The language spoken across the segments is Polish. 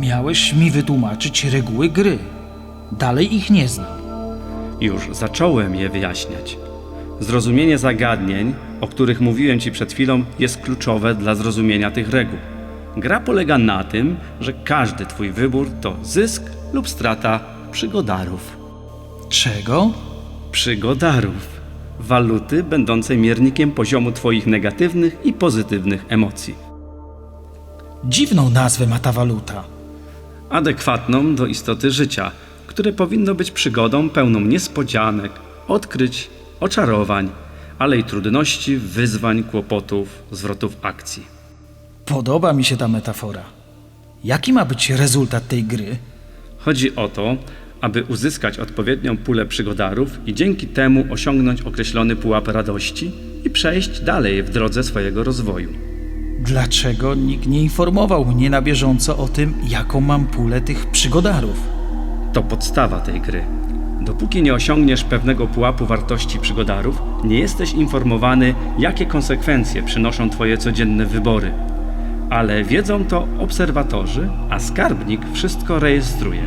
Miałeś mi wytłumaczyć reguły gry. Dalej ich nie znam. Już zacząłem je wyjaśniać. Zrozumienie zagadnień, o których mówiłem ci przed chwilą, jest kluczowe dla zrozumienia tych reguł. Gra polega na tym, że każdy twój wybór to zysk lub strata przygodarów. Czego? Przygodarów. Waluty będącej miernikiem poziomu twoich negatywnych i pozytywnych emocji. Dziwną nazwę ma ta waluta. Adekwatną do istoty życia, które powinno być przygodą pełną niespodzianek, odkryć, oczarowań, ale i trudności, wyzwań, kłopotów, zwrotów akcji. Podoba mi się ta metafora. Jaki ma być rezultat tej gry? Chodzi o to, aby uzyskać odpowiednią pulę przygodarów i dzięki temu osiągnąć określony pułap radości i przejść dalej w drodze swojego rozwoju. Dlaczego nikt nie informował mnie na bieżąco o tym, jaką mam pulę tych przygodarów? To podstawa tej gry. Dopóki nie osiągniesz pewnego pułapu wartości przygodarów, nie jesteś informowany, jakie konsekwencje przynoszą Twoje codzienne wybory. Ale wiedzą to obserwatorzy, a skarbnik wszystko rejestruje.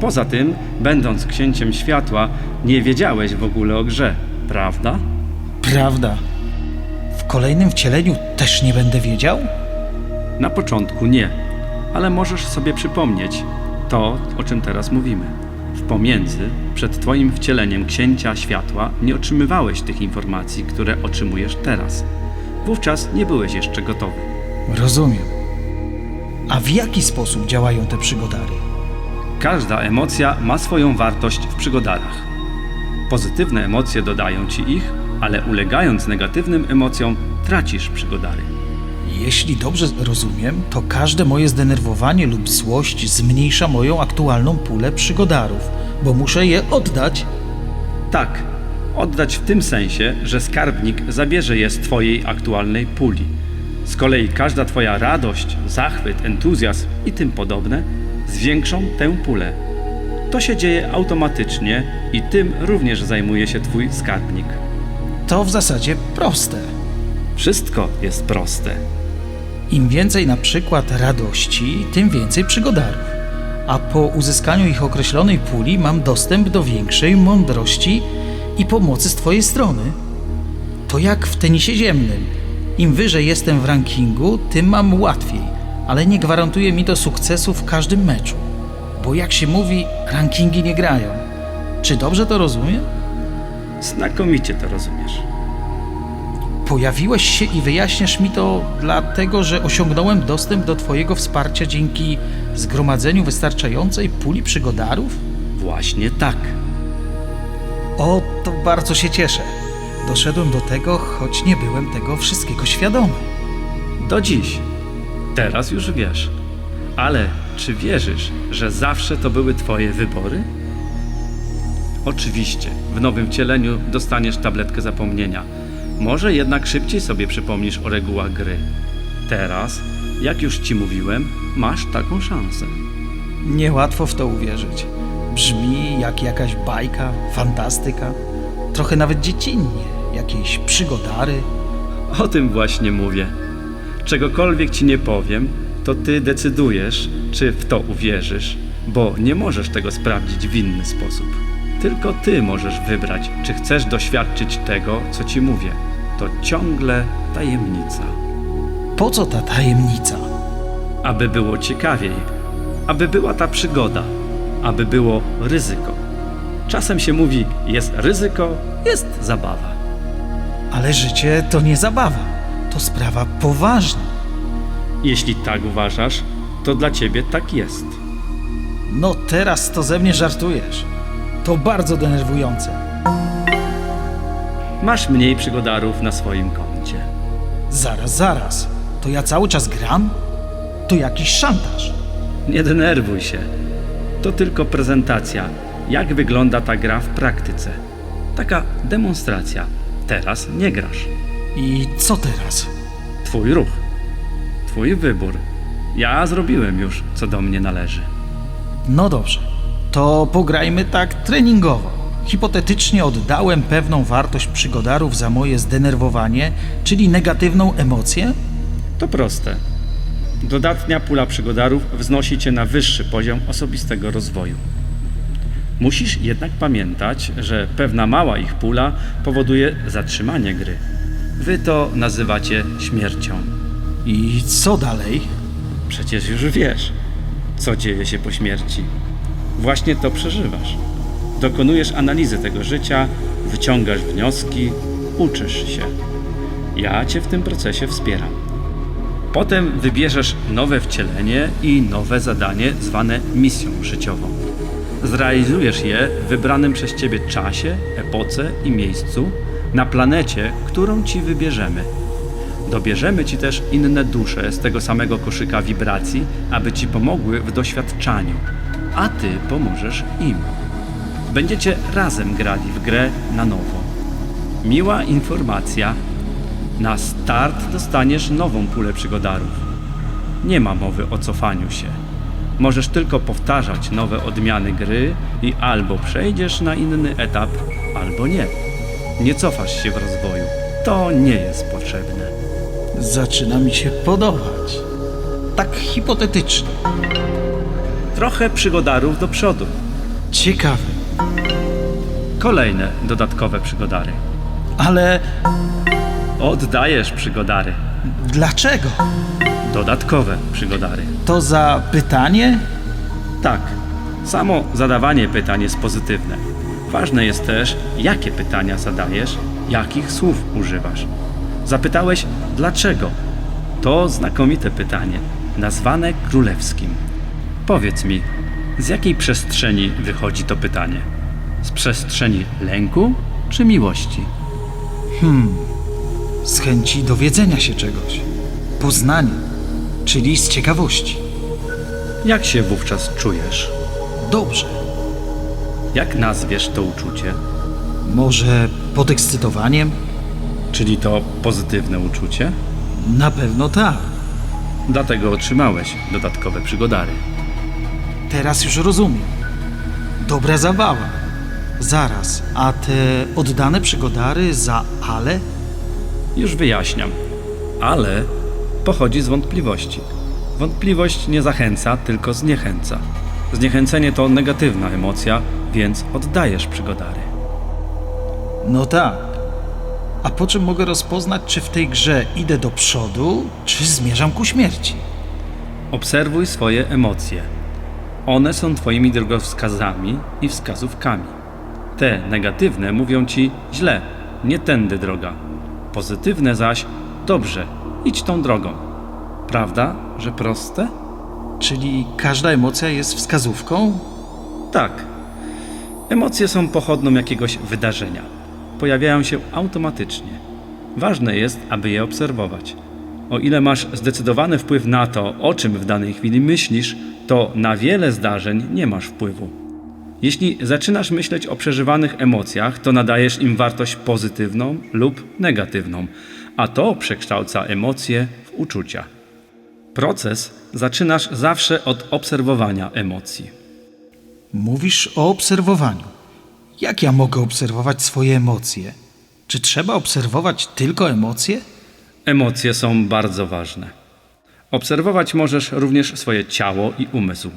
Poza tym, będąc księciem światła, nie wiedziałeś w ogóle o grze, prawda? Prawda. W kolejnym wcieleniu też nie będę wiedział? Na początku nie, ale możesz sobie przypomnieć to, o czym teraz mówimy. W pomiędzy, przed Twoim wcieleniem księcia światła, nie otrzymywałeś tych informacji, które otrzymujesz teraz. Wówczas nie byłeś jeszcze gotowy. Rozumiem. A w jaki sposób działają te przygodary? Każda emocja ma swoją wartość w przygodarach. Pozytywne emocje dodają ci ich, ale ulegając negatywnym emocjom, tracisz przygodary. Jeśli dobrze rozumiem, to każde moje zdenerwowanie lub złość zmniejsza moją aktualną pulę przygodarów, bo muszę je oddać. Tak, oddać w tym sensie, że skarbnik zabierze je z Twojej aktualnej puli. Z kolei każda Twoja radość, zachwyt, entuzjazm i tym podobne zwiększą tę pulę. To się dzieje automatycznie i tym również zajmuje się Twój skarbnik. To w zasadzie proste. Wszystko jest proste. Im więcej na przykład radości, tym więcej przygodarów. A po uzyskaniu ich określonej puli mam dostęp do większej mądrości i pomocy z Twojej strony. To jak w tenisie ziemnym. Im wyżej jestem w rankingu, tym mam łatwiej, ale nie gwarantuje mi to sukcesu w każdym meczu. Bo jak się mówi, rankingi nie grają. Czy dobrze to rozumiem? Znakomicie to rozumiesz. Pojawiłeś się i wyjaśniasz mi to dlatego, że osiągnąłem dostęp do Twojego wsparcia dzięki zgromadzeniu wystarczającej puli przygodarów? Właśnie tak. O, to bardzo się cieszę. Doszedłem do tego, choć nie byłem tego wszystkiego świadomy. Do dziś. Teraz już wiesz. Ale czy wierzysz, że zawsze to były Twoje wybory? Oczywiście, w nowym wcieleniu dostaniesz tabletkę zapomnienia. Może jednak szybciej sobie przypomnisz o regułach gry. Teraz, jak już Ci mówiłem, masz taką szansę. Niełatwo w to uwierzyć. Brzmi jak jakaś bajka, fantastyka, trochę nawet dziecinnie, jakieś przygodary. O tym właśnie mówię. Czegokolwiek Ci nie powiem, to Ty decydujesz, czy w to uwierzysz, bo nie możesz tego sprawdzić w inny sposób. Tylko Ty możesz wybrać, czy chcesz doświadczyć tego, co Ci mówię. To ciągle tajemnica. Po co ta tajemnica? Aby było ciekawiej, aby była ta przygoda, aby było ryzyko. Czasem się mówi, jest ryzyko, jest zabawa. Ale życie to nie zabawa, to sprawa poważna. Jeśli tak uważasz, to dla Ciebie tak jest. No teraz to ze mnie żartujesz. To bardzo denerwujące. Masz mniej przygodarów na swoim koncie. Zaraz, zaraz. To ja cały czas gram? To jakiś szantaż. Nie denerwuj się. To tylko prezentacja, jak wygląda ta gra w praktyce. Taka demonstracja. Teraz nie grasz. I co teraz? Twój ruch. Twój wybór. Ja zrobiłem już, co do mnie należy. No dobrze. To pograjmy tak treningowo. Hipotetycznie oddałem pewną wartość przygodarów za moje zdenerwowanie, czyli negatywną emocję. To proste. Dodatnia pula przygodarów wznosi cię na wyższy poziom osobistego rozwoju. Musisz jednak pamiętać, że pewna mała ich pula powoduje zatrzymanie gry. Wy to nazywacie śmiercią. I co dalej? Przecież już wiesz, co dzieje się po śmierci. Właśnie to przeżywasz. Dokonujesz analizy tego życia, wyciągasz wnioski, uczysz się. Ja cię w tym procesie wspieram. Potem wybierzesz nowe wcielenie i nowe zadanie zwane misją życiową. Zrealizujesz je w wybranym przez ciebie czasie, epoce i miejscu na planecie, którą ci wybierzemy. Dobierzemy ci też inne dusze z tego samego koszyka wibracji, aby ci pomogły w doświadczaniu, a ty pomożesz im. Będziecie razem grali w grę na nowo. Miła informacja. Na start dostaniesz nową pulę przygodarów. Nie ma mowy o cofaniu się. Możesz tylko powtarzać nowe odmiany gry i albo przejdziesz na inny etap, albo nie. Nie cofasz się w rozwoju. To nie jest potrzebne. Zaczyna mi się podobać. Tak hipotetycznie. Trochę przygodarów do przodu. Ciekawe. Kolejne dodatkowe przygodary. Ale Oddajesz przygodary. dlaczego? Dodatkowe przygodary. To za pytanie? Tak, samo zadawanie pytań jest pozytywne. Ważne jest też, jakie pytania zadajesz, jakich słów używasz. Zapytałeś dlaczego? To znakomite pytanie, nazwane królewskim. Powiedz mi, z jakiej przestrzeni wychodzi to pytanie? Z przestrzeni lęku czy miłości? Z chęci dowiedzenia się czegoś. Poznania, czyli z ciekawości. Jak się wówczas czujesz? Dobrze. Jak nazwiesz to uczucie? Może podekscytowaniem? Czyli to pozytywne uczucie? Na pewno tak. Dlatego otrzymałeś dodatkowe przygodary. Teraz już rozumiem. Dobra zabawa. Zaraz, a te oddane przygodary za ale? Już wyjaśniam. Ale pochodzi z wątpliwości. Wątpliwość nie zachęca, tylko zniechęca. Zniechęcenie to negatywna emocja, więc oddajesz przygodary. No tak. A po czym mogę rozpoznać, czy w tej grze idę do przodu, czy zmierzam ku śmierci? Obserwuj swoje emocje. One są Twoimi drogowskazami i wskazówkami. Te negatywne mówią Ci źle, nie tędy droga. Pozytywne zaś dobrze, idź tą drogą. Prawda, że proste? Czyli każda emocja jest wskazówką? Tak. Emocje są pochodną jakiegoś wydarzenia. Pojawiają się automatycznie. Ważne jest, aby je obserwować. O ile masz zdecydowany wpływ na to, o czym w danej chwili myślisz, to na wiele zdarzeń nie masz wpływu. Jeśli zaczynasz myśleć o przeżywanych emocjach, to nadajesz im wartość pozytywną lub negatywną, a to przekształca emocje w uczucia. Proces zaczynasz zawsze od obserwowania emocji. Mówisz o obserwowaniu. Jak ja mogę obserwować swoje emocje? Czy trzeba obserwować tylko emocje? Emocje są bardzo ważne. Obserwować możesz również swoje ciało i umysł.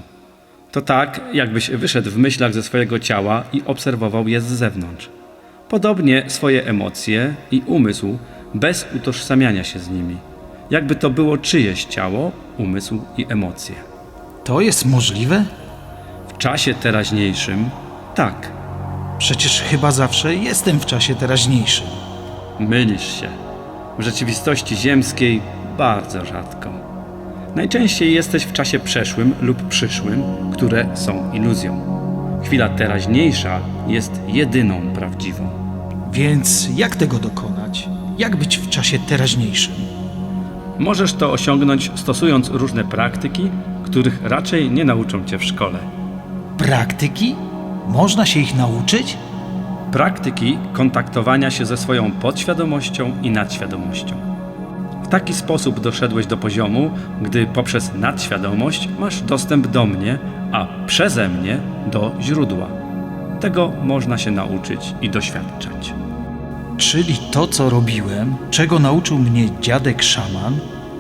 To tak, jakbyś wyszedł w myślach ze swojego ciała i obserwował je z zewnątrz. Podobnie swoje emocje i umysł bez utożsamiania się z nimi. Jakby to było czyjeś ciało, umysł i emocje. To jest możliwe? W czasie teraźniejszym tak, Przecież chyba zawsze jestem w czasie teraźniejszym. Mylisz się. W rzeczywistości ziemskiej bardzo rzadko. Najczęściej jesteś w czasie przeszłym lub przyszłym, które są iluzją. Chwila teraźniejsza jest jedyną prawdziwą. Więc jak tego dokonać? Jak być w czasie teraźniejszym? Możesz to osiągnąć stosując różne praktyki, których raczej nie nauczą cię w szkole. Praktyki? Można się ich nauczyć? Praktyki kontaktowania się ze swoją podświadomością i nadświadomością. W taki sposób doszedłeś do poziomu, gdy poprzez nadświadomość masz dostęp do mnie, a przeze mnie do źródła. Tego można się nauczyć i doświadczać. Czyli to, co robiłem, czego nauczył mnie dziadek szaman,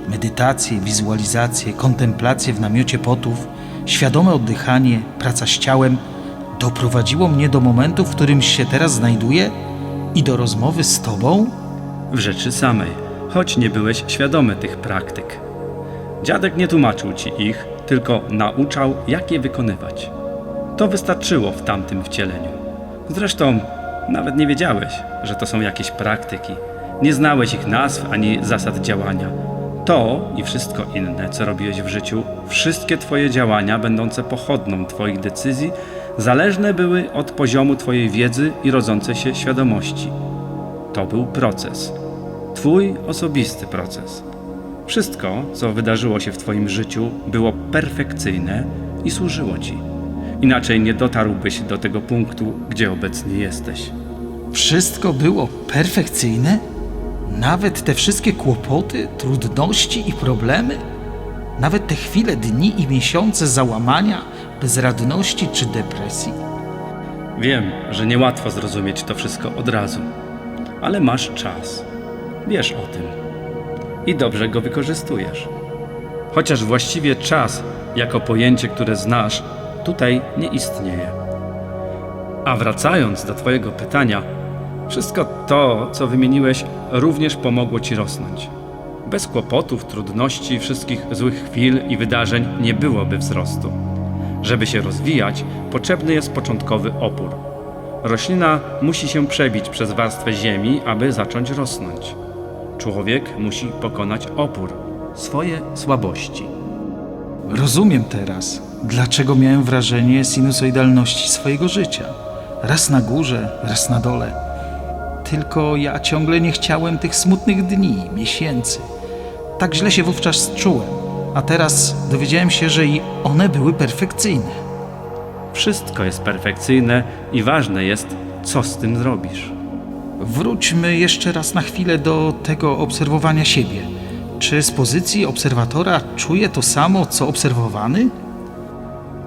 Medytacje, wizualizacje, kontemplacje w namiocie potów, świadome oddychanie, praca z ciałem doprowadziło mnie do momentu, w którym się teraz znajduję i do rozmowy z Tobą? W rzeczy samej, choć nie byłeś świadomy tych praktyk. Dziadek nie tłumaczył ci ich, tylko nauczał, jak je wykonywać. To wystarczyło w tamtym wcieleniu. Zresztą nawet nie wiedziałeś, że to są jakieś praktyki. Nie znałeś ich nazw ani zasad działania. To i wszystko inne, co robiłeś w życiu, wszystkie Twoje działania, będące pochodną Twoich decyzji, zależne były od poziomu Twojej wiedzy i rodzącej się świadomości. To był proces. Twój osobisty proces. Wszystko, co wydarzyło się w Twoim życiu, było perfekcyjne i służyło Ci. Inaczej nie dotarłbyś do tego punktu, gdzie obecnie jesteś. Wszystko było perfekcyjne? Nawet te wszystkie kłopoty, trudności i problemy? Nawet te chwile, dni i miesiące załamania, bezradności czy depresji? Wiem, że niełatwo zrozumieć to wszystko od razu, ale masz czas. Wiesz o tym. I dobrze go wykorzystujesz. Chociaż właściwie czas, jako pojęcie, które znasz, tutaj nie istnieje. A wracając do Twojego pytania, wszystko to, co wymieniłeś, również pomogło Ci rosnąć. Bez kłopotów, trudności, wszystkich złych chwil i wydarzeń nie byłoby wzrostu. Żeby się rozwijać, potrzebny jest początkowy opór. Roślina musi się przebić przez warstwę ziemi, aby zacząć rosnąć. Człowiek musi pokonać opór, swoje słabości. Rozumiem teraz, dlaczego miałem wrażenie sinusoidalności swojego życia. Raz na górze, raz na dole. Tylko ja ciągle nie chciałem tych smutnych dni, miesięcy. Tak źle się wówczas czułem, a teraz dowiedziałem się, że i one były perfekcyjne. Wszystko jest perfekcyjne i ważne jest, co z tym zrobisz. Wróćmy jeszcze raz na chwilę do tego obserwowania siebie. Czy z pozycji obserwatora czuję to samo, co obserwowany?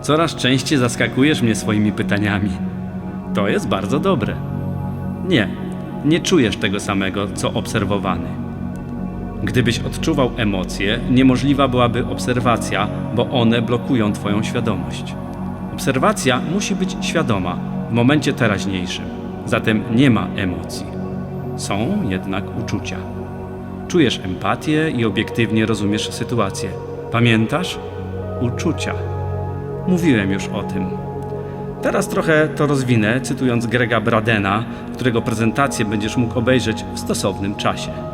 Coraz częściej zaskakujesz mnie swoimi pytaniami. To jest bardzo dobre. Nie, nie czujesz tego samego, co obserwowany. Gdybyś odczuwał emocje, niemożliwa byłaby obserwacja, bo one blokują Twoją świadomość. Obserwacja musi być świadoma w momencie teraźniejszym, zatem nie ma emocji. Są jednak uczucia. Czujesz empatię i obiektywnie rozumiesz sytuację. Pamiętasz? Uczucia. Mówiłem już o tym. Teraz trochę to rozwinę, cytując Grega Bradena, którego prezentację będziesz mógł obejrzeć w stosownym czasie.